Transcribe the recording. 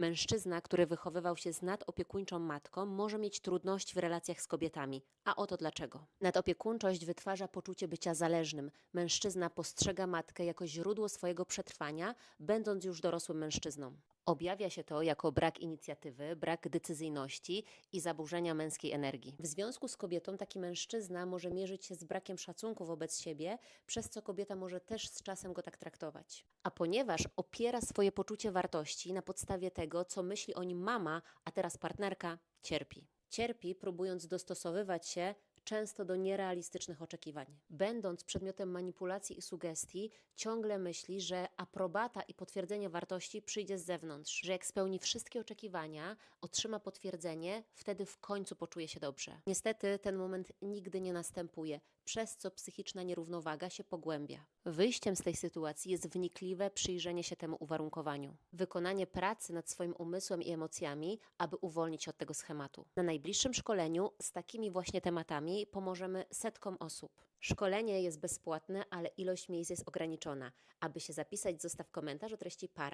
Mężczyzna, który wychowywał się z nadopiekuńczą matką, może mieć trudności w relacjach z kobietami. A oto dlaczego. Nadopiekuńczość wytwarza poczucie bycia zależnym. Mężczyzna postrzega matkę jako źródło swojego przetrwania, będąc już dorosłym mężczyzną. Objawia się to jako brak inicjatywy, brak decyzyjności i zaburzenia męskiej energii. W związku z kobietą taki mężczyzna może mierzyć się z brakiem szacunku wobec siebie, przez co kobieta może też z czasem go tak traktować. A ponieważ opiera swoje poczucie wartości na podstawie tego, co myśli o nim mama, a teraz partnerka, cierpi. Cierpi, próbując dostosowywać się często do nierealistycznych oczekiwań. Będąc przedmiotem manipulacji i sugestii, ciągle myśli, że aprobata i potwierdzenie wartości przyjdzie z zewnątrz, że jak spełni wszystkie oczekiwania, otrzyma potwierdzenie, wtedy w końcu poczuje się dobrze. Niestety ten moment nigdy nie następuje, przez co psychiczna nierównowaga się pogłębia. Wyjściem z tej sytuacji jest wnikliwe przyjrzenie się temu uwarunkowaniu. Wykonanie pracy nad swoim umysłem i emocjami, aby uwolnić się od tego schematu. Na najbliższym szkoleniu z takimi właśnie tematami pomożemy setkom osób. Szkolenie jest bezpłatne, ale ilość miejsc jest ograniczona. Aby się zapisać, zostaw komentarz o treści para.